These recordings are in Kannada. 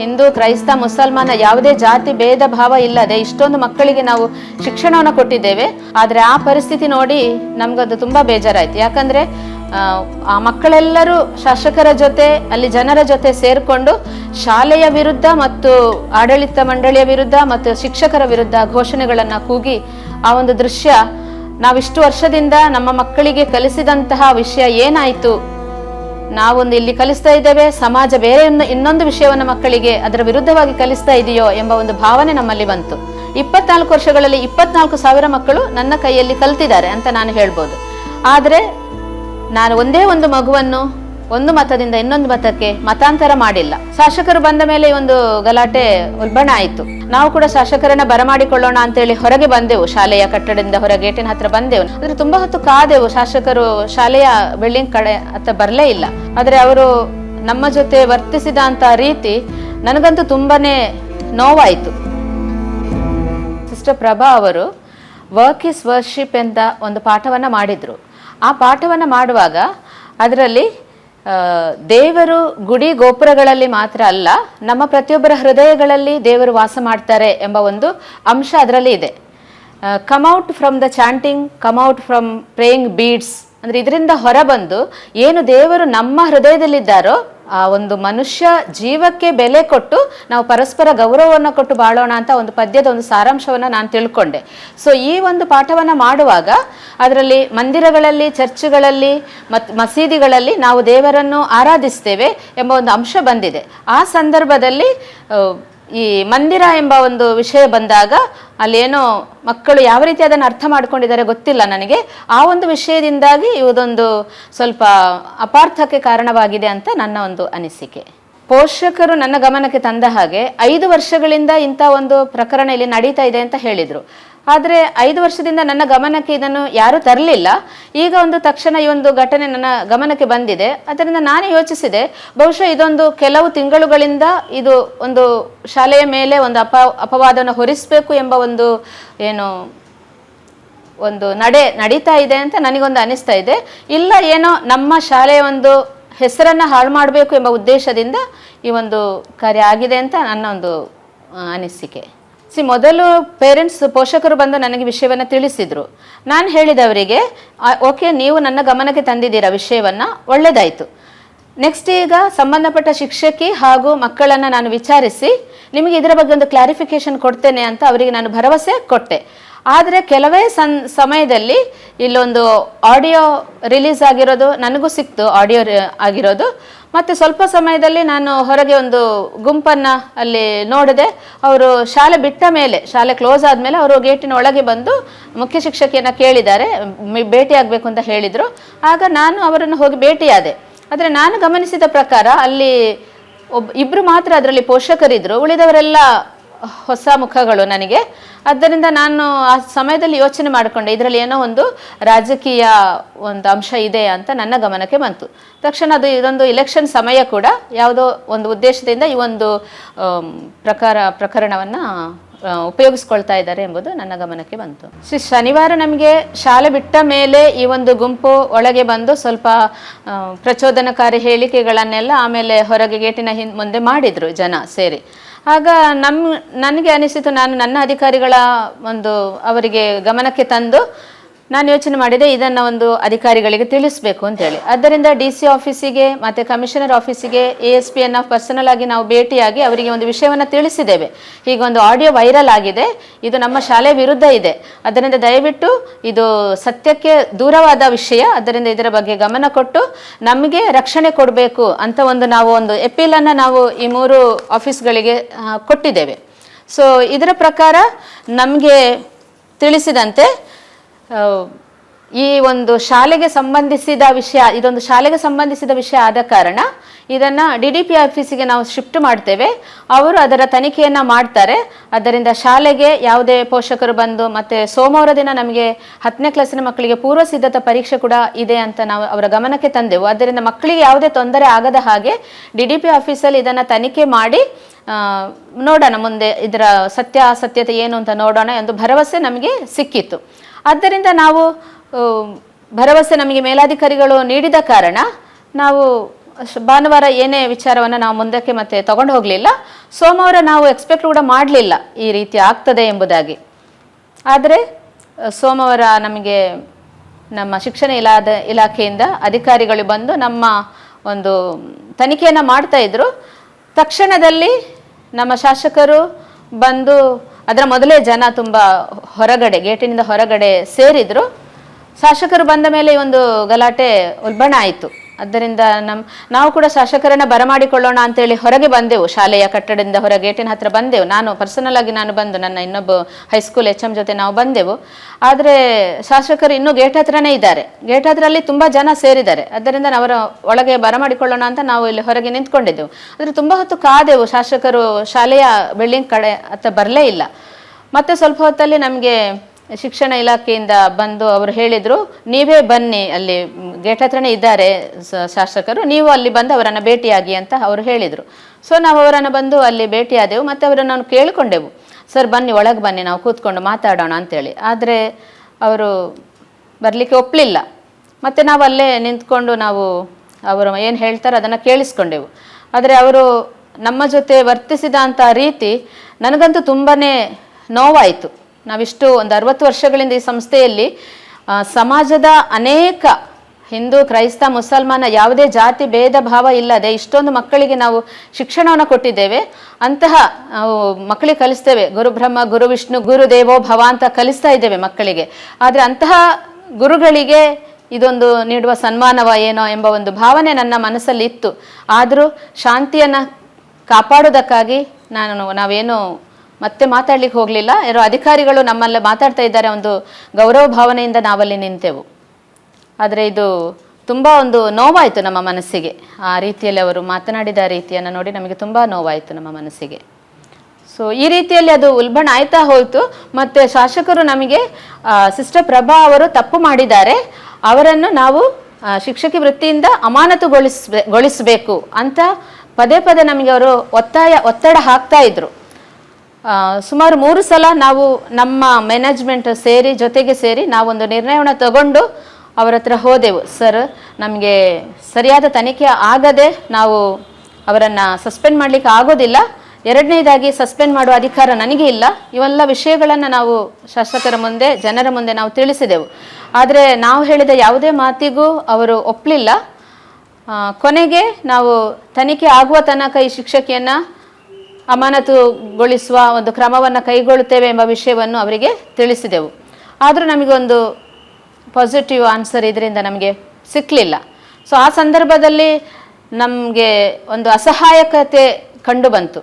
ಹಿಂದೂ ಕ್ರೈಸ್ತ ಮುಸಲ್ಮಾನ ಯಾವುದೇ ಜಾತಿ ಭೇದ ಭಾವ ಇಲ್ಲದೆ ಇಷ್ಟೊಂದು ಮಕ್ಕಳಿಗೆ ನಾವು ಶಿಕ್ಷಣವನ್ನು ಕೊಟ್ಟಿದ್ದೇವೆ. ಆದರೆ ಆ ಪರಿಸ್ಥಿತಿ ನೋಡಿ ನಮ್ಗದು ತುಂಬಾ ಬೇಜಾರಾಯಿತು. ಯಾಕಂದ್ರೆ ಆ, ಮಕ್ಕಳೆಲ್ಲರೂ ಶಾಸಕರ ಜೊತೆ ಅಲ್ಲಿ ಜನರ ಜೊತೆ ಸೇರಿಕೊಂಡು ಶಾಲೆಯ ವಿರುದ್ಧ ಮತ್ತು ಆಡಳಿತ ಮಂಡಳಿಯ ವಿರುದ್ಧ ಮತ್ತು ಶಿಕ್ಷಕರ ವಿರುದ್ಧ ಘೋಷಣೆಗಳನ್ನು ಕೂಗಿ ಆ ಒಂದು ದೃಶ್ಯ ನಾವಿಷ್ಟು ವರ್ಷದಿಂದ ನಮ್ಮ ಮಕ್ಕಳಿಗೆ ಕಲಿಸಿದಂತಹ ವಿಷಯ ಏನಾಯ್ತು? ನಾವೊಂದು ಇಲ್ಲಿ ಕಲಿಸ್ತಾ ಇದ್ದೇವೆ. ಸಮಾಜ ಬೇರೆ ಇನ್ನೊಂದು ವಿಷಯವನ್ನು ಮಕ್ಕಳಿಗೆ ಅದರ ವಿರುದ್ಧವಾಗಿ ಕಲಿಸ್ತಾ ಇದೆಯೋ ಎಂಬ ಒಂದು ಭಾವನೆ ನಮ್ಮಲ್ಲಿ ಬಂತು. ಇಪ್ಪತ್ನಾಲ್ಕು ವರ್ಷಗಳಲ್ಲಿ ಇಪ್ಪತ್ನಾಲ್ಕು ಸಾವಿರ ಮಕ್ಕಳು ನನ್ನ ಕೈಯಲ್ಲಿ ಕಲ್ತಿದ್ದಾರೆ ಅಂತ ನಾನು ಹೇಳ್ಬೋದು. ಆದರೆ ನಾನು ಒಂದೇ ಒಂದು ಮಗುವನ್ನು ಒಂದು ಮತದಿಂದ ಇನ್ನೊಂದು ಮತಕ್ಕೆ ಮತಾಂತರ ಮಾಡಿಲ್ಲ. ಶಾಸಕರು ಬಂದ ಮೇಲೆ ಒಂದು ಗಲಾಟೆ ಉಲ್ಬಣ ಆಯಿತು. ನಾವು ಕೂಡ ಶಾಸಕರನ್ನ ಬರಮಾಡಿಕೊಳ್ಳೋಣ ಅಂತೇಳಿ ಹೊರಗೆ ಬಂದೆವು. ಶಾಲೆಯ ಕಟ್ಟಡದಿಂದ ಹೊರ ಗೇಟಿನ ಹತ್ರ ಬಂದೆವು. ಆದ್ರೆ ತುಂಬಾ ಹೊತ್ತು ಕಾದೆವು. ಶಾಸಕರು ಶಾಲೆಯ ಬಿಲ್ಡಿಂಗ್ ಕಡೆ ಹತ್ರ ಬರಲೇ ಇಲ್ಲ. ಆದ್ರೆ ಅವರು ನಮ್ಮ ಜೊತೆ ವರ್ತಿಸಿದಂತ ರೀತಿ ನನಗಂತೂ ತುಂಬಾನೇ ನೋವಾಯಿತು. ಸಿಸ್ಟರ್ ಪ್ರಭಾ ಅವರು ವರ್ಕ್ ಇಸ್ ವರ್ಶಿಪ್ ಅಂತ ಒಂದು ಪಾಠವನ್ನ ಮಾಡಿದ್ರು. ಆ ಪಾಠವನ್ನ ಮಾಡುವಾಗ ಅದರಲ್ಲಿ ದೇವರು ಗುಡಿ ಗೋಪುರಗಳಲ್ಲಿ ಮಾತ್ರ ಅಲ್ಲ, ನಮ್ಮ ಪ್ರತಿಯೊಬ್ಬರ ಹೃದಯಗಳಲ್ಲಿ ದೇವರು ವಾಸ ಮಾಡ್ತಾರೆ ಎಂಬ ಒಂದು ಅಂಶ ಅದರಲ್ಲಿ ಇದೆ. Come out from the chanting come out from praying beads ಅಂದರೆ ಇದರಿಂದ ಹೊರಬಂದು ಏನು ದೇವರು ನಮ್ಮ ಹೃದಯದಲ್ಲಿದ್ದಾರೋ ಆ ಒಂದು ಮನುಷ್ಯ ಜೀವಕ್ಕೆ ಬೆಲೆ ಕೊಟ್ಟು ನಾವು ಪರಸ್ಪರ ಗೌರವವನ್ನು ಕೊಟ್ಟು ಬಾಳೋಣ ಅಂತ ಒಂದು ಪದ್ಯದ ಒಂದು ಸಾರಾಂಶವನ್ನು ನಾನು ತಿಳ್ಕೊಂಡೆ. ಸೊ ಈ ಒಂದು ಪಾಠವನ್ನು ಮಾಡುವಾಗ ಅದರಲ್ಲಿ ಮಂದಿರಗಳಲ್ಲಿ, ಚರ್ಚ್ಗಳಲ್ಲಿ ಮತ್ತು ಮಸೀದಿಗಳಲ್ಲಿ ನಾವು ದೇವರನ್ನು ಆರಾಧಿಸ್ತೇವೆ ಎಂಬ ಒಂದು ಅಂಶ ಬಂದಿದೆ. ಆ ಸಂದರ್ಭದಲ್ಲಿ ಈ ಮಂದಿರ ಎಂಬ ಒಂದು ವಿಷಯ ಬಂದಾಗ ಅಲ್ಲೇನೋ ಮಕ್ಕಳು ಯಾವ ರೀತಿ ಅದನ್ನು ಅರ್ಥ ಮಾಡ್ಕೊಂಡಿದ್ದಾರೆ ಗೊತ್ತಿಲ್ಲ ನನಗೆ. ಆ ಒಂದು ವಿಷಯದಿಂದಾಗಿ ಇದೊಂದು ಸ್ವಲ್ಪ ಅಪಾರ್ಥಕ್ಕೆ ಕಾರಣವಾಗಿದೆ ಅಂತ ನನ್ನ ಒಂದು ಅನಿಸಿಕೆ. ಪೋಷಕರು ನನ್ನ ಗಮನಕ್ಕೆ ತಂದ ಹಾಗೆ ಐದು ವರ್ಷಗಳಿಂದ ಇಂಥ ಒಂದು ಪ್ರಕರಣ ಇಲ್ಲಿ ನಡೀತಾ ಇದೆ ಅಂತ ಹೇಳಿದರು. ಆದರೆ ಐದು ವರ್ಷದಿಂದ ನನ್ನ ಗಮನಕ್ಕೆ ಇದನ್ನು ಯಾರೂ ತರಲಿಲ್ಲ. ಈಗ ಒಂದು ತಕ್ಷಣ ಈ ಒಂದು ಘಟನೆ ನನ್ನ ಗಮನಕ್ಕೆ ಬಂದಿದೆ. ಅದರಿಂದ ನಾನೇ ಯೋಚಿಸಿದೆ. ಬಹುಶಃ ಇದೊಂದು ಕೆಲವು ತಿಂಗಳುಗಳಿಂದ ಇದು ಒಂದು ಶಾಲೆಯ ಮೇಲೆ ಒಂದು ಅಪ, ಅಪವಾದವನ್ನು ಹೊರಿಸಬೇಕು ಎಂಬ ಒಂದು ಏನು, ಒಂದು ನಡೆ, ನಡೀತಾ ಇದೆ ಅಂತ ನನಗೊಂದು ಅನಿಸ್ತಾ ಇದೆ. ಇಲ್ಲ ಏನೋ ನಮ್ಮ ಶಾಲೆಯ ಒಂದು ಹೆಸರನ್ನು ಹಾಳು ಮಾಡಬೇಕು ಎಂಬ ಉದ್ದೇಶದಿಂದ ಈ ಒಂದು ಕಾರ್ಯ ಆಗಿದೆ ಅಂತ ನನ್ನ ಒಂದು ಅನಿಸಿಕೆ. ಸಿ, ಮೊದಲು ಪೇರೆಂಟ್ಸ್ ಪೋಷಕರು ಬಂದು ನನಗೆ ವಿಷಯವನ್ನು ತಿಳಿಸಿದರು. ನಾನು ಹೇಳಿದವರಿಗೆ ಓಕೆ, ನೀವು ನನ್ನ ಗಮನಕ್ಕೆ ತಂದಿದ್ದೀರಾ ವಿಷಯವನ್ನು? ಒಳ್ಳೆಯದಾಯಿತು ನೆಕ್ಸ್ಟ್ ಈಗ ಸಂಬಂಧಪಟ್ಟ ಶಿಕ್ಷಕಿ ಹಾಗೂ ಮಕ್ಕಳನ್ನು ನಾನು ವಿಚಾರಿಸಿ, ನಿಮಗೆ ಇದರ ಬಗ್ಗೆ ಒಂದು ಕ್ಲಾರಿಫಿಕೇಶನ್ ಕೊಡ್ತೇನೆ ಅಂತ ಅವರಿಗೆ ನಾನು ಭರವಸೆ ಕೊಟ್ಟೆ. ಆದರೆ ಕೆಲವೇ ಸನ್ ಸಮಯದಲ್ಲಿ ಇಲ್ಲೊಂದು ಆಡಿಯೋ ರಿಲೀಸ್ ಆಗಿರೋದು ನನಗೂ ಸಿಕ್ತು ಆಡಿಯೋ ಆಗಿರೋದು. ಮತ್ತು ಸ್ವಲ್ಪ ಸಮಯದಲ್ಲಿ ನಾನು ಹೊರಗೆ ಒಂದು ಗುಂಪನ್ನು ಅಲ್ಲಿ ನೋಡಿದೆ ಅವರು ಶಾಲೆ ಬಿಟ್ಟ ಮೇಲೆ, ಶಾಲೆ ಕ್ಲೋಸ್ ಆದಮೇಲೆ ಅವರು ಗೇಟಿನ ಒಳಗೆ ಬಂದು ಮುಖ್ಯ ಶಿಕ್ಷಕಿಯನ್ನು ಕೇಳಿದ್ದಾರೆ, ಮ್- ಭೇಟಿ ಆಗಬೇಕು ಅಂತ ಹೇಳಿದರು. ಆಗ ನಾನು ಅವರನ್ನು ಹೋಗಿ ಭೇಟಿಯಾದೆ. ಆದರೆ ನಾನು ಗಮನಿಸಿದ ಪ್ರಕಾರ ಅಲ್ಲಿ ಒಬ್ಬ ಇಬ್ಬರು ಮಾತ್ರ ಅದರಲ್ಲಿ ಪೋಷಕರಿದ್ದರು ಉಳಿದವರೆಲ್ಲ ಹೊಸ ಮುಖಗಳು ನನಗೆ. ಆದ್ದರಿಂದ ನಾನು ಆ ಸಮಯದಲ್ಲಿ ಯೋಚನೆ ಮಾಡಿಕೊಂಡೆ, ಇದರಲ್ಲಿ ಏನೋ ಒಂದು ರಾಜಕೀಯ ಒಂದು ಅಂಶ ಇದೆ ಅಂತ ನನ್ನ ಗಮನಕ್ಕೆ ಬಂತು. ತಕ್ಷಣ ಅದು ಇದೊಂದು ಇಲೆಕ್ಷನ್ ಸಮಯ ಕೂಡ ಯಾವುದೋ ಒಂದು ಉದ್ದೇಶದಿಂದ ಈ ಒಂದು ಪ್ರಕಾರ, ಪ್ರಕರಣವನ್ನು ಉಪಯೋಗಿಸ್ಕೊಳ್ತಾ ಇದ್ದಾರೆ ಎಂಬುದು ನನ್ನ ಗಮನಕ್ಕೆ ಬಂತು. ಶ್ರೀ ಶನಿವಾರ ನಮಗೆ ಶಾಲೆ ಬಿಟ್ಟ ಮೇಲೆ ಈ ಒಂದು ಗುಂಪು ಒಳಗೆ ಬಂದು ಸ್ವಲ್ಪ ಪ್ರಚೋದನಕಾರಿ ಹೇಳಿಕೆಗಳನ್ನೆಲ್ಲ ಆಮೇಲೆ ಹೊರಗೆ ಗೇಟಿನ ಹಿಂದೆ ಮುಂದೆ ಮಾಡಿದರು ಜನ ಸೇರಿ. ಆಗ ನಮ್ಮ ನನಗೆ ಅನಿಸಿತು ನಾನು ನನ್ನ ಅಧಿಕಾರಿಗಳ ಒಂದು ಅವರಿಗೆ ಗಮನಕ್ಕೆ ತಂದು ನಾನು ಯೋಚನೆ ಮಾಡಿದೆ ಇದನ್ನು ಒಂದು ಅಧಿಕಾರಿಗಳಿಗೆ ತಿಳಿಸಬೇಕು ಅಂತೇಳಿ ಅದರಿಂದ ಡಿ ಸಿ ಆಫೀಸಿಗೆ ಮತ್ತು ಕಮಿಷನರ್ ಆಫೀಸಿಗೆ ಎ ಎಸ್ ಪಿ ಅನ್ನ ಪರ್ಸನಲ್ ಆಗಿ ನಾವು ಭೇಟಿಯಾಗಿ ಅವರಿಗೆ ಒಂದು ವಿಷಯವನ್ನು ತಿಳಿಸಿದ್ದೇವೆ. ಈಗ ಒಂದು ಆಡಿಯೋ ವೈರಲ್ ಆಗಿದೆ. ಇದು ನಮ್ಮ ಶಾಲೆ ವಿರುದ್ಧ ಇದೆ. ಅದರಿಂದ ದಯವಿಟ್ಟು ಇದು ಸತ್ಯಕ್ಕೆ ದೂರವಾದ ವಿಷಯ. ಅದರಿಂದ ಇದರ ಬಗ್ಗೆ ಗಮನ ಕೊಟ್ಟು ನಮಗೆ ರಕ್ಷಣೆ ಕೊಡಬೇಕು ಅಂತ ಒಂದು ನಾವು ಒಂದು ಎಪೀಲನ್ನು ನಾವು ಈ ಮೂರು ಆಫೀಸ್ಗಳಿಗೆ ಕೊಟ್ಟಿದ್ದೇವೆ. ಸೊ ಇದರ ಪ್ರಕಾರ ನಮಗೆ ತಿಳಿಸಿದಂತೆ ಈ ಒಂದು ಶಾಲೆಗೆ ಸಂಬಂಧಿಸಿದ ವಿಷಯ, ಇದೊಂದು ಶಾಲೆಗೆ ಸಂಬಂಧಿಸಿದ ವಿಷಯ ಆದ ಕಾರಣ ಇದನ್ನು ಡಿ ಡಿ ಪಿ ಆಫೀಸಿಗೆ ನಾವು ಶಿಫ್ಟ್ ಮಾಡ್ತೇವೆ. ಅವರು ಅದರ ತನಿಖೆಯನ್ನು ಮಾಡ್ತಾರೆ. ಅದರಿಂದ ಶಾಲೆಗೆ ಯಾವುದೇ ಪೋಷಕರು ಬಂದು ಮತ್ತು ಸೋಮವಾರ ದಿನ ನಮಗೆ ಹತ್ತನೇ ಕ್ಲಾಸಿನ ಮಕ್ಕಳಿಗೆ ಪೂರ್ವ ಸಿದ್ಧತಾ ಪರೀಕ್ಷೆ ಕೂಡ ಇದೆ ಅಂತ ನಾವು ಅವರ ಗಮನಕ್ಕೆ ತಂದೆವು. ಅದರಿಂದ ಮಕ್ಕಳಿಗೆ ಯಾವುದೇ ತೊಂದರೆ ಆಗದ ಹಾಗೆ ಡಿ ಡಿ ಪಿ ಆಫೀಸಲ್ಲಿ ಇದನ್ನು ತನಿಖೆ ಮಾಡಿ ನೋಡೋಣ ಮುಂದೆ ಇದರ ಸತ್ಯಾಸತ್ಯತೆ ಏನು ಅಂತ ನೋಡೋಣ ಎಂದು ಭರವಸೆ ನಮಗೆ ಸಿಕ್ಕಿತ್ತು. ಆದ್ದರಿಂದ ನಾವು ಭರವಸೆ ನಮಗೆ ಮೇಲಾಧಿಕಾರಿಗಳು ನೀಡಿದ ಕಾರಣ ನಾವು ಭಾನುವಾರ ಏನೇ ವಿಚಾರವನ್ನು ನಾವು ಮುಂದಕ್ಕೆ ಮತ್ತೆ ತಗೊಂಡು ಹೋಗಲಿಲ್ಲ. ಸೋಮವಾರ ನಾವು ಎಕ್ಸ್ಪೆಕ್ಟ್ ಕೂಡ ಮಾಡಲಿಲ್ಲ ಈ ರೀತಿ ಆಗ್ತದೆ ಎಂಬುದಾಗಿ. ಆದರೆ ಸೋಮವಾರ ನಮಗೆ ನಮ್ಮ ಶಿಕ್ಷಣ ಇಲಾದ, ಇಲಾಖೆಯಿಂದ ಅಧಿಕಾರಿಗಳು ಬಂದು ನಮ್ಮ ಒಂದು ತನಿಖೆಯನ್ನು ಮಾಡ್ತಾ ಇದ್ರು. ತಕ್ಷಣದಲ್ಲಿ ನಮ್ಮ ಶಾಸಕರು ಬಂದು ಅದರ ಮೊದಲೇ ಜನ ತುಂಬ ಹೊರಗಡೆ, ಗೇಟಿನಿಂದ ಹೊರಗಡೆ ಸೇರಿದ್ರು. ಶಾಸಕರು ಬಂದ ಮೇಲೆ ಒಂದು ಗಲಾಟೆ ಉಲ್ಬಣ ಆಯಿತು. ಆದ್ದರಿಂದ ನಮ್ಮ ನಾವು ಕೂಡ ಶಾಸಕರನ್ನ ಬರಮಾಡಿಕೊಳ್ಳೋಣ ಅಂತೇಳಿ ಹೊರಗೆ ಬಂದೆವು. ಶಾಲೆಯ ಕಟ್ಟಡದಿಂದ ಹೊರ ಗೇಟಿನ ಹತ್ರ ಬಂದೆವು. ನಾನು ಪರ್ಸನಲ್ ಆಗಿ ನಾನು ಬಂದು ನನ್ನ ಇನ್ನೊಬ್ಬ ಹೈಸ್ಕೂಲ್ ಎಚ್ ಎಂ ಜೊತೆ ನಾವು ಬಂದೆವು. ಆದರೆ ಶಾಸಕರು ಇನ್ನೂ ಗೇಟ್ ಹತ್ರನೇ ಇದ್ದಾರೆ. ಗೇಟ್ ಹತ್ರಲ್ಲಿ ತುಂಬ ಜನ ಸೇರಿದ್ದಾರೆ. ಅದರಿಂದ ಅವರ ಒಳಗೆ ಬರಮಾಡಿಕೊಳ್ಳೋಣ ಅಂತ ನಾವು ಇಲ್ಲಿ ಹೊರಗೆ ನಿಂತ್ಕೊಂಡಿದ್ದೆವು. ಆದರೆ ತುಂಬ ಹೊತ್ತು ಕಾದೆವು. ಶಾಸಕರು ಶಾಲೆಯ ಬಿಲ್ಡಿಂಗ್ ಕಡೆ ಹತ್ರ ಬರಲೇ ಇಲ್ಲ. ಮತ್ತೆ ಸ್ವಲ್ಪ ಹೊತ್ತಲ್ಲಿ ನಮಗೆ ಶಿಕ್ಷಣ ಇಲಾಖೆಯಿಂದ ಬಂದು ಅವರು ಹೇಳಿದರು, ನೀವೇ ಬನ್ನಿ, ಅಲ್ಲಿ ಗೇಟ್ ಹತ್ರನೇ ಇದ್ದಾರೆ ಶಾಸಕರು, ನೀವು ಅಲ್ಲಿ ಬಂದು ಅವರನ್ನು ಭೇಟಿಯಾಗಿ ಅಂತ ಅವರು ಹೇಳಿದರು. ಸೊ ನಾವು ಅವರನ್ನು ಬಂದು ಅಲ್ಲಿ ಭೇಟಿಯಾದೆವು, ಮತ್ತು ಅವರನ್ನು ನಾವು ಕೇಳಿಕೊಂಡೆವು. ಸರ್, ಬನ್ನಿ, ಒಳಗೆ ಬನ್ನಿ, ನಾವು ಕೂತ್ಕೊಂಡು ಮಾತಾಡೋಣ ಅಂತೇಳಿ. ಆದರೆ ಅವರು ಬರಲಿಕ್ಕೆ ಒಪ್ಪಲಿಲ್ಲ ಮತ್ತು ನಾವು ಅಲ್ಲೇ ನಿಂತ್ಕೊಂಡು ನಾವು ಅವರು ಏನು ಹೇಳ್ತಾರೆ ಅದನ್ನು ಕೇಳಿಸ್ಕೊಂಡೆವು. ಆದರೆ ಅವರು ನಮ್ಮ ಜೊತೆ ವರ್ತಿಸಿದಂಥ ರೀತಿ ನನಗಂತೂ ತುಂಬಾ ನೋವಾಯಿತು. ನಾವಿಷ್ಟು ಒಂದು ಅರವತ್ತು ವರ್ಷಗಳಿಂದ ಈ ಸಂಸ್ಥೆಯಲ್ಲಿ ಸಮಾಜದ ಅನೇಕ ಹಿಂದೂ, ಕ್ರೈಸ್ತ, ಮುಸಲ್ಮಾನ ಯಾವುದೇ ಜಾತಿ, ಭೇದ, ಭಾವ ಇಲ್ಲದೆ ಇಷ್ಟೊಂದು ಮಕ್ಕಳಿಗೆ ನಾವು ಶಿಕ್ಷಣವನ್ನು ಕೊಟ್ಟಿದ್ದೇವೆ. ಅಂತಹ ನಾವು ಮಕ್ಕಳಿಗೆ ಕಲಿಸ್ತೇವೆ. ಗುರುಬ್ರಹ್ಮ, ಗುರು ವಿಷ್ಣು, ಗುರು ದೇವೋ ಭವ ಅಂತ ಕಲಿಸ್ತಾ ಇದ್ದೇವೆ ಮಕ್ಕಳಿಗೆ. ಆದರೆ ಅಂತಹ ಗುರುಗಳಿಗೆ ಇದೊಂದು ನೀಡುವ ಸನ್ಮಾನವ ಏನೋ ಎಂಬ ಒಂದು ಭಾವನೆ ನನ್ನ ಮನಸ್ಸಲ್ಲಿ ಇತ್ತು. ಆದರೂ ಶಾಂತಿಯನ್ನು ಕಾಪಾಡೋದಕ್ಕಾಗಿ ನಾನು ನಾವೇನು ಮತ್ತೆ ಮಾತಾಡ್ಲಿಕ್ಕೆ ಹೋಗಲಿಲ್ಲ. ಯಾರೋ ಅಧಿಕಾರಿಗಳು ನಮ್ಮಲ್ಲೇ ಮಾತಾಡ್ತಾ ಇದ್ದಾರೆ ಒಂದು ಗೌರವ ಭಾವನೆಯಿಂದ ನಾವಲ್ಲಿ ನಿಂತೆವು. ಆದರೆ ಇದು ತುಂಬ ಒಂದು ನೋವಾಯಿತು ನಮ್ಮ ಮನಸ್ಸಿಗೆ. ಆ ರೀತಿಯಲ್ಲಿ ಅವರು ಮಾತನಾಡಿದ ರೀತಿಯನ್ನು ನೋಡಿ ನಮಗೆ ತುಂಬ ನೋವಾಯಿತು ನಮ್ಮ ಮನಸ್ಸಿಗೆ. ಸೊ ಈ ರೀತಿಯಲ್ಲಿ ಅದು ಉಲ್ಬಣ ಆಯ್ತಾ ಹೋಯಿತು. ಮತ್ತು ಶಾಸಕರು ನಮಗೆ ಸಿಸ್ಟರ್ ಪ್ರಭಾ ಅವರು ತಪ್ಪು ಮಾಡಿದ್ದಾರೆ. ಅವರನ್ನು ನಾವು ಶಿಕ್ಷಕಿ ವೃತ್ತಿಯಿಂದ ಅಮಾನತುಗೊಳಿಸ್ಬೇ, ಗೊಳಿಸಬೇಕು ಅಂತ ಪದೇ ಪದೇ ನಮಗೆ ಅವರು ಒತ್ತಾಯ, ಒತ್ತಡ ಹಾಕ್ತಾ ಇದ್ರು. ಸುಮಾರು ಮೂರು ಸಲ ನಾವು ನಮ್ಮ ಮ್ಯಾನೇಜ್ಮೆಂಟ್ ಸೇರಿ, ಜೊತೆಗೆ ಸೇರಿ ನಾವೊಂದು ನಿರ್ಣಯವನ್ನು ತಗೊಂಡು ಅವರ ಹತ್ರ ಹೋದೆವು. ಸರ್ ನಮಗೆ ಸರಿಯಾದ ತನಿಖೆ ಆಗದೆ ನಾವು ಅವರನ್ನು ಸಸ್ಪೆಂಡ್ ಮಾಡಲಿಕ್ಕೆ ಆಗೋದಿಲ್ಲ. ಎರಡನೇದಾಗಿ ಸಸ್ಪೆಂಡ್ ಮಾಡುವ ಅಧಿಕಾರ ನನಗೆ ಇಲ್ಲ. ಇವೆಲ್ಲ ವಿಷಯಗಳನ್ನು ನಾವು ಶಾಸಕರ ಮುಂದೆ, ಜನರ ಮುಂದೆ ನಾವು ತಿಳಿಸಿದೆವು. ಆದರೆ ನಾವು ಹೇಳಿದ ಯಾವುದೇ ಮಾತಿಗೂ ಅವರು ಒಪ್ಪಲಿಲ್ಲ ಕೊನೆಗೆ ನಾವು ತನಿಖೆ ಆಗುವ ತನಕ ಈ ಶಿಕ್ಷಕಿಯನ್ನು ಅಮಾನತುಗೊಳಿಸುವ ಒಂದು ಕ್ರಮವನ್ನು ಕೈಗೊಳ್ಳುತ್ತೇವೆ ಎಂಬ ವಿಷಯವನ್ನು ಅವರಿಗೆ ತಿಳಿಸಿದೆವು. ಆದರೂ ನಮಗೊಂದು ಪಾಸಿಟಿವ್ ಆನ್ಸರ್ ಇದರಿಂದ ನಮಗೆ ಸಿಕ್ಕಲಿಲ್ಲ ಸೊ ಆ ಸಂದರ್ಭದಲ್ಲಿ ನಮಗೆ ಒಂದು ಅಸಹಾಯಕತೆ ಕಂಡು ಬಂತು.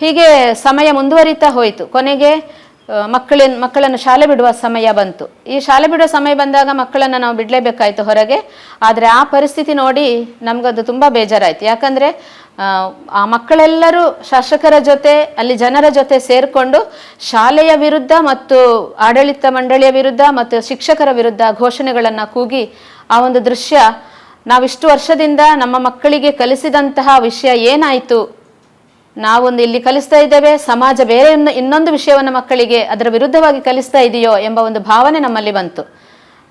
ಹೀಗೆ ಸಮಯ ಮುಂದುವರಿತಾ ಹೋಯಿತು. ಕೊನೆಗೆ ಮಕ್ಕಳಿನ, ಮಕ್ಕಳನ್ನು ಶಾಲೆ ಬಿಡುವ ಸಮಯ ಬಂತು. ಈ ಶಾಲೆ ಬಿಡುವ ಸಮಯ ಬಂದಾಗ ಮಕ್ಕಳನ್ನು ನಾವು ಬಿಡಲೇಬೇಕಾಯಿತು ಹೊರಗೆ. ಆದರೆ ಆ ಪರಿಸ್ಥಿತಿ ನೋಡಿ ನಮಗದು ತುಂಬ ಬೇಜಾರಾಯಿತು. ಯಾಕಂದರೆ ಆ ಮಕ್ಕಳೆಲ್ಲರೂ ಶಾಸಕರ ಜೊತೆ, ಅಲ್ಲಿ ಜನರ ಜೊತೆ ಸೇರಿಕೊಂಡು ಶಾಲೆಯ ವಿರುದ್ಧ ಮತ್ತು ಆಡಳಿತ ಮಂಡಳಿಯ ವಿರುದ್ಧ ಮತ್ತು ಶಿಕ್ಷಕರ ವಿರುದ್ಧ ಘೋಷಣೆಗಳನ್ನು ಕೂಗಿ ಆ ಒಂದು ದೃಶ್ಯ ನಾವಿಷ್ಟು ವರ್ಷದಿಂದ ನಮ್ಮ ಮಕ್ಕಳಿಗೆ ಕಲಿಸಿದಂತಹ ವಿಷಯ ಏನಾಯಿತು? ನಾವೊಂದು ಇಲ್ಲಿ ಕಲಿಸ್ತಾ ಇದ್ದೇವೆ, ಸಮಾಜ ಬೇರೆ ಇನ್ನು- ಇನ್ನೊಂದು ವಿಷಯವನ್ನು ಮಕ್ಕಳಿಗೆ ಅದರ ವಿರುದ್ಧವಾಗಿ ಕಲಿಸ್ತಾ ಇದೆಯೋ ಎಂಬ ಒಂದು ಭಾವನೆ ನಮ್ಮಲ್ಲಿ ಬಂತು.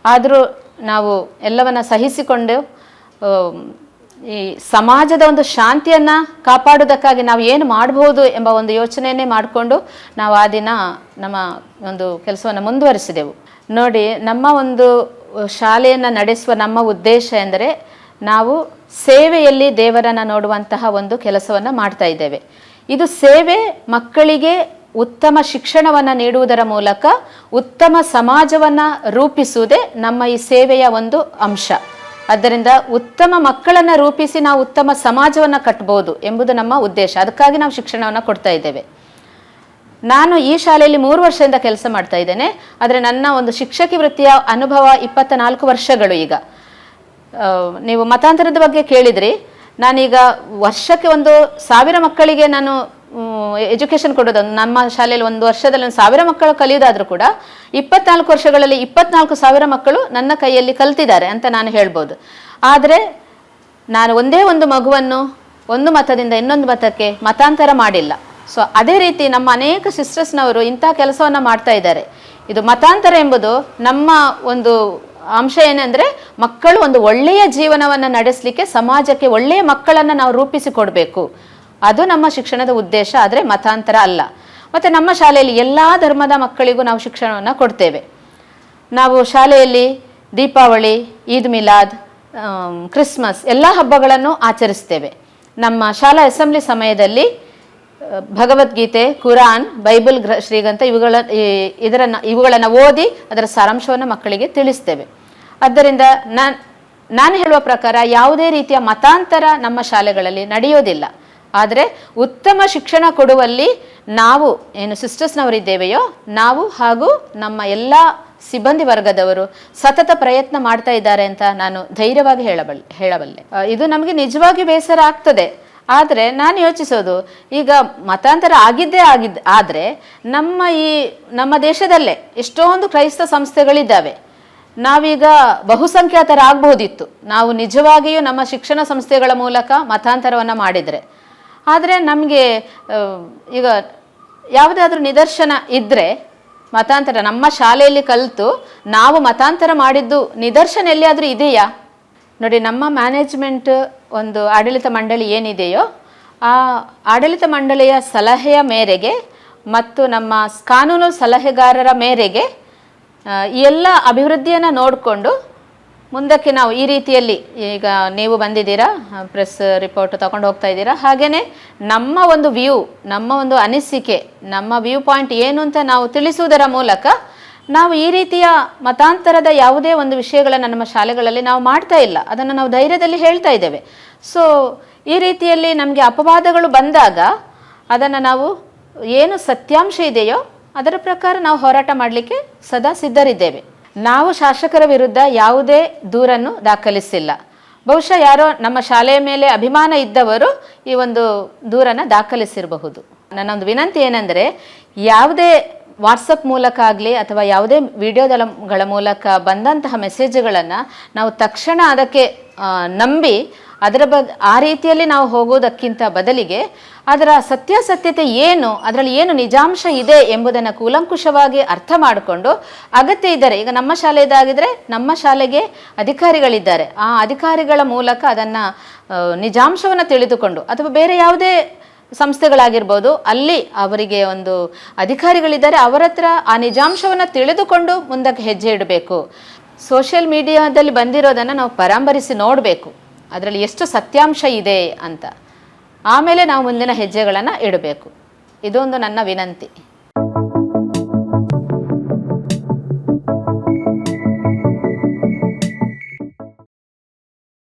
ಆದರೂ ನಾವು ಎಲ್ಲವನ್ನ ಸಹಿಸಿಕೊಂಡು ಈ ಸಮಾಜದ ಒಂದು ಶಾಂತಿಯನ್ನ ಕಾಪಾಡೋದಕ್ಕಾಗಿ ನಾವು ಏನು ಮಾಡಬಹುದು ಎಂಬ ಒಂದು ಯೋಚನೆಯನ್ನೇ ಮಾಡಿಕೊಂಡು ನಾವು ಆ ದಿನ ನಮ್ಮ ಒಂದು ಕೆಲಸವನ್ನು ಮುಂದುವರಿಸಿದೆವು. ನೋಡಿ, ನಮ್ಮ ಒಂದು ಶಾಲೆಯನ್ನು ನಡೆಸುವ ನಮ್ಮ ಉದ್ದೇಶ ಎಂದರೆ ನಾವು ಸೇವೆಯಲ್ಲಿ ದೇವರನ್ನು ನೋಡುವಂತಹ ಒಂದು ಕೆಲಸವನ್ನು ಮಾಡ್ತಾ ಇದ್ದೇವೆ. ಇದು ಸೇವೆ ಮಕ್ಕಳಿಗೆ ಉತ್ತಮ ಶಿಕ್ಷಣವನ್ನು ನೀಡುವುದರ ಮೂಲಕ ಉತ್ತಮ ಸಮಾಜವನ್ನು ರೂಪಿಸುವುದೇ ನಮ್ಮ ಈ ಸೇವೆಯ ಒಂದು ಅಂಶ. ಆದ್ದರಿಂದ ಉತ್ತಮ ಮಕ್ಕಳನ್ನ ರೂಪಿಸಿ ನಾವು ಉತ್ತಮ ಸಮಾಜವನ್ನ ಕಟ್ಬೋದು ಎಂಬುದು ನಮ್ಮ ಉದ್ದೇಶ. ಅದಕ್ಕಾಗಿ ನಾವು ಶಿಕ್ಷಣವನ್ನು ಕೊಡ್ತಾ ಇದ್ದೇವೆ. ನಾನು ಈ ಶಾಲೆಯಲ್ಲಿ ಮೂರು ವರ್ಷದಿಂದ ಕೆಲಸ ಮಾಡ್ತಾ ಇದ್ದೇನೆ. ಆದರೆ ನನ್ನ ಒಂದು ಶಿಕ್ಷಕಿ ವೃತ್ತಿಯ ಅನುಭವ ಇಪ್ಪತ್ತ ನಾಲ್ಕು ವರ್ಷಗಳು ಈಗ. ನೀವು ಮತಾಂತರದ ಬಗ್ಗೆ ಕೇಳಿದ್ರಿ. ನಾನೀಗ ವರ್ಷಕ್ಕೆ ಒಂದು ಸಾವಿರ ಮಕ್ಕಳಿಗೆ ನಾನು ಎಜುಕೇಶನ್ ಕೊಡೋದು. ನಮ್ಮ ಶಾಲೆಯಲ್ಲಿ ಒಂದು ವರ್ಷದಲ್ಲಿ ಒಂದು ಸಾವಿರ ಮಕ್ಕಳು ಕಲಿಯೋದಾದ್ರೂ ಕೂಡ ಇಪ್ಪತ್ನಾಲ್ಕು ವರ್ಷಗಳಲ್ಲಿ ಇಪ್ಪತ್ನಾಲ್ಕು ಸಾವಿರ ಮಕ್ಕಳು ನನ್ನ ಕೈಯಲ್ಲಿ ಕಲ್ತಿದ್ದಾರೆ ಅಂತ ನಾನು ಹೇಳ್ಬೋದು. ಆದರೆ ನಾನು ಒಂದೇ ಒಂದು ಮಗುವನ್ನು ಒಂದು ಮತದಿಂದ ಇನ್ನೊಂದು ಮತಕ್ಕೆ ಮತಾಂತರ ಮಾಡಿಲ್ಲ. ಸೊ ಅದೇ ರೀತಿ ನಮ್ಮ ಅನೇಕ ಸಿಸ್ಟರ್ಸ್ನವರು ಇಂಥ ಕೆಲಸವನ್ನು ಮಾಡ್ತಾ ಇದ್ದಾರೆ. ಇದು ಮತಾಂತರ ಎಂಬುದು ನಮ್ಮ ಒಂದು ಅಂಶ ಏನಂದರೆ ಮಕ್ಕಳು ಒಂದು ಒಳ್ಳೆಯ ಜೀವನವನ್ನು ನಡೆಸಲಿಕ್ಕೆ ಸಮಾಜಕ್ಕೆ ಒಳ್ಳೆಯ ಮಕ್ಕಳನ್ನು ನಾವು ರೂಪಿಸಿಕೊಡ್ಬೇಕು. ಅದು ನಮ್ಮ ಶಿಕ್ಷಣದ ಉದ್ದೇಶ, ಆದರೆ ಮತಾಂತರ ಅಲ್ಲ. ಮತ್ತು ನಮ್ಮ ಶಾಲೆಯಲ್ಲಿ ಎಲ್ಲ ಧರ್ಮದ ಮಕ್ಕಳಿಗೂ ನಾವು ಶಿಕ್ಷಣವನ್ನು ಕೊಡ್ತೇವೆ. ನಾವು ಶಾಲೆಯಲ್ಲಿ ದೀಪಾವಳಿ, ಈದ್ ಮಿಲಾದ್ ಕ್ರಿಸ್ಮಸ್ ಎಲ್ಲ ಹಬ್ಬಗಳನ್ನು ಆಚರಿಸ್ತೇವೆ. ನಮ್ಮ ಶಾಲಾ ಅಸೆಂಬ್ಲಿ ಸಮಯದಲ್ಲಿ ಭಗವದ್ಗೀತೆ, ಕುರಾನ್, ಬೈಬಲ್ ಗ್ರ, ಶ್ರೀಗಂತ ಇವುಗಳ ಇದರನ್ನು, ಇವುಗಳನ್ನು ಓದಿ ಅದರ ಸಾರಾಂಶವನ್ನು ಮಕ್ಕಳಿಗೆ ತಿಳಿಸ್ತೇವೆ. ಆದ್ದರಿಂದ ನಾನು ನಾನು ಹೇಳುವ ಪ್ರಕಾರ ಯಾವುದೇ ರೀತಿಯ ಮತಾಂತರ ನಮ್ಮ ಶಾಲೆಗಳಲ್ಲಿ ನಡೆಯೋದಿಲ್ಲ. ಆದರೆ ಉತ್ತಮ ಶಿಕ್ಷಣ ಕೊಡುವಲ್ಲಿ ನಾವು, ಏನು ಸಿಸ್ಟರ್ಸ್ನವರಿದ್ದೇವೆಯೋ, ನಾವು ಹಾಗೂ ನಮ್ಮ ಎಲ್ಲ ಸಿಬ್ಬಂದಿ ವರ್ಗದವರು ಸತತ ಪ್ರಯತ್ನ ಮಾಡ್ತಾ ಇದ್ದಾರೆ ಅಂತ ನಾನು ಧೈರ್ಯವಾಗಿ ಹೇಳಬಲ್ಲೆ. ಹೇಳಬಲ್ಲೆ ಇದು ನಮಗೆ ನಿಜವಾಗಿ ಬೇಸರ ಆಗ್ತದೆ. ಆದರೆ ನಾನು ಯೋಚಿಸೋದು, ಈಗ ಮತಾಂತರ ಆಗಿದ್ದೇ ಆಗಿದ್ದ ಆದರೆ ನಮ್ಮ ಈ, ನಮ್ಮ ದೇಶದಲ್ಲೇ ಎಷ್ಟೊಂದು ಕ್ರೈಸ್ತ ಸಂಸ್ಥೆಗಳಿದ್ದಾವೆ. ನಾವೀಗ ಬಹುಸಂಖ್ಯಾತರಾಗಬಹುದಿತ್ತು. ನಾವು ನಿಜವಾಗಿಯೂ ನಮ್ಮ ಶಿಕ್ಷಣ ಸಂಸ್ಥೆಗಳ ಮೂಲಕ ಮತಾಂತರವನ್ನು ಮಾಡಿದರೆ. ಆದರೆ ನಮಗೆ ಈಗ ಯಾವುದಾದ್ರೂ ನಿದರ್ಶನ ಇದ್ದರೆ ಮತಾಂತರ, ನಮ್ಮ ಶಾಲೆಯಲ್ಲಿ ಕಲಿತು ನಾವು ಮತಾಂತರ ಮಾಡಿದ್ದು ನಿದರ್ಶನ ಎಲ್ಲಿಯಾದರೂ ಇದೆಯಾ? ನೋಡಿ, ನಮ್ಮ ಮ್ಯಾನೇಜ್ಮೆಂಟ್ ಒಂದು ಆಡಳಿತ ಮಂಡಳಿ ಏನಿದೆಯೋ, ಆ ಆಡಳಿತ ಮಂಡಳಿಯ ಸಲಹೆಯ ಮೇರೆಗೆ ಮತ್ತು ನಮ್ಮ ಕಾನೂನು ಸಲಹೆಗಾರರ ಮೇರೆಗೆ ಎಲ್ಲ ಅಭಿವೃದ್ಧಿಯನ್ನು ನೋಡಿಕೊಂಡು ಮುಂದಕ್ಕೆ ನಾವು ಈ ರೀತಿಯಲ್ಲಿ ಈಗ ನೀವು ಬಂದಿದ್ದೀರಾ ಪ್ರೆಸ್ ರಿಪೋರ್ಟ್ ತಗೊಂಡು ಹೋಗ್ತಾ ಇದ್ದೀರಾ. ಹಾಗೆಯೇ ನಮ್ಮ ಒಂದು ವ್ಯೂ ನಮ್ಮ ಒಂದು ಅನಿಸಿಕೆ, ನಮ್ಮ ವ್ಯೂ ಪಾಯಿಂಟ್ ಏನು ಅಂತ ನಾವು ತಿಳಿಸುವುದರ ಮೂಲಕ ನಾವು ಈ ರೀತಿಯ ಮತಾಂತರದ ಯಾವುದೇ ಒಂದು ವಿಷಯಗಳನ್ನು ನಮ್ಮ ಶಾಲೆಗಳಲ್ಲಿ ನಾವು ಮಾಡ್ತಾ ಇಲ್ಲ. ಅದನ್ನು ನಾವು ಧೈರ್ಯದಲ್ಲಿ ಹೇಳ್ತಾ ಇದ್ದೇವೆ. ಸೊ ಈ ರೀತಿಯಲ್ಲಿ ನಮಗೆ ಅಪವಾದಗಳು ಬಂದಾಗ ಅದನ್ನು ನಾವು ಏನು ಸತ್ಯಾಂಶ ಇದೆಯೋ ಅದರ ಪ್ರಕಾರ ನಾವು ಹೋರಾಟ ಮಾಡಲಿಕ್ಕೆ ಸದಾ ಸಿದ್ಧರಿದ್ದೇವೆ. ನಾವು ಶಾಸಕರ ವಿರುದ್ಧ ಯಾವುದೇ ದೂರನ್ನು ದಾಖಲಿಸಿಲ್ಲ. ಬಹುಶಃ ಯಾರೋ ನಮ್ಮ ಶಾಲೆಯ ಮೇಲೆ ಅಭಿಮಾನ ಇದ್ದವರು ಈ ಒಂದು ದೂರನ್ನು ದಾಖಲಿಸಿರಬಹುದು. ನನ್ನ ಒಂದು ವಿನಂತಿ ಏನೆಂದರೆ, ಯಾವುದೇ ವಾಟ್ಸಪ್ ಮೂಲಕ ಆಗಲಿ ಅಥವಾ ಯಾವುದೇ ವಿಡಿಯೋದಗಳ ಮೂಲಕ ಬಂದಂತಹ ಮೆಸೇಜ್ಗಳನ್ನು ನಾವು ತಕ್ಷಣ ಅದಕ್ಕೆ ನಂಬಿ ಅದರ ಬ ಆ ರೀತಿಯಲ್ಲಿ ನಾವು ಹೋಗೋದಕ್ಕಿಂತ ಬದಲಿಗೆ ಅದರ ಸತ್ಯಾಸತ್ಯತೆ ಏನು, ಅದರಲ್ಲಿ ಏನು ನಿಜಾಂಶ ಇದೆ ಎಂಬುದನ್ನು ಕೂಲಂಕುಷವಾಗಿ ಅರ್ಥ ಮಾಡಿಕೊಂಡು ಅಗತ್ಯ ಇದ್ದರೆ, ಈಗ ನಮ್ಮ ಶಾಲೆಯದಾಗಿದ್ದರೆ ನಮ್ಮ ಶಾಲೆಗೆ ಅಧಿಕಾರಿಗಳಿದ್ದಾರೆ. ಆ ಅಧಿಕಾರಿಗಳ ಮೂಲಕ ಅದನ್ನು ನಿಜಾಂಶವನ್ನು ತಿಳಿದುಕೊಂಡು ಅಥವಾ ಬೇರೆ ಯಾವುದೇ ಸಂಸ್ಥೆಗಳಾಗಿರ್ಬೋದು, ಅಲ್ಲಿ ಅವರಿಗೆ ಒಂದು ಅಧಿಕಾರಿಗಳಿದ್ದಾರೆ, ಅವರ ಹತ್ರ ಆ ನಿಜಾಂಶವನ್ನು ತಿಳಿದುಕೊಂಡು ಮುಂದಕ್ಕೆ ಹೆಜ್ಜೆ ಇಡಬೇಕು. ಸೋಷಿಯಲ್ ಮೀಡಿಯಾದಲ್ಲಿ ಬಂದಿರೋದನ್ನು ನಾವು ಪರಾಂಬರಿಸಿ ನೋಡಬೇಕು. ಅದರಲ್ಲಿ ಎಷ್ಟು ಸತ್ಯಾಂಶ ಇದೆ ಅಂತ. ಆಮೇಲೆ ನಾವು ಮುಂದಿನ ಹೆಜ್ಜೆಗಳನ್ನು ಇಡಬೇಕು. ಇದೊಂದು ನನ್ನ ವಿನಂತಿ.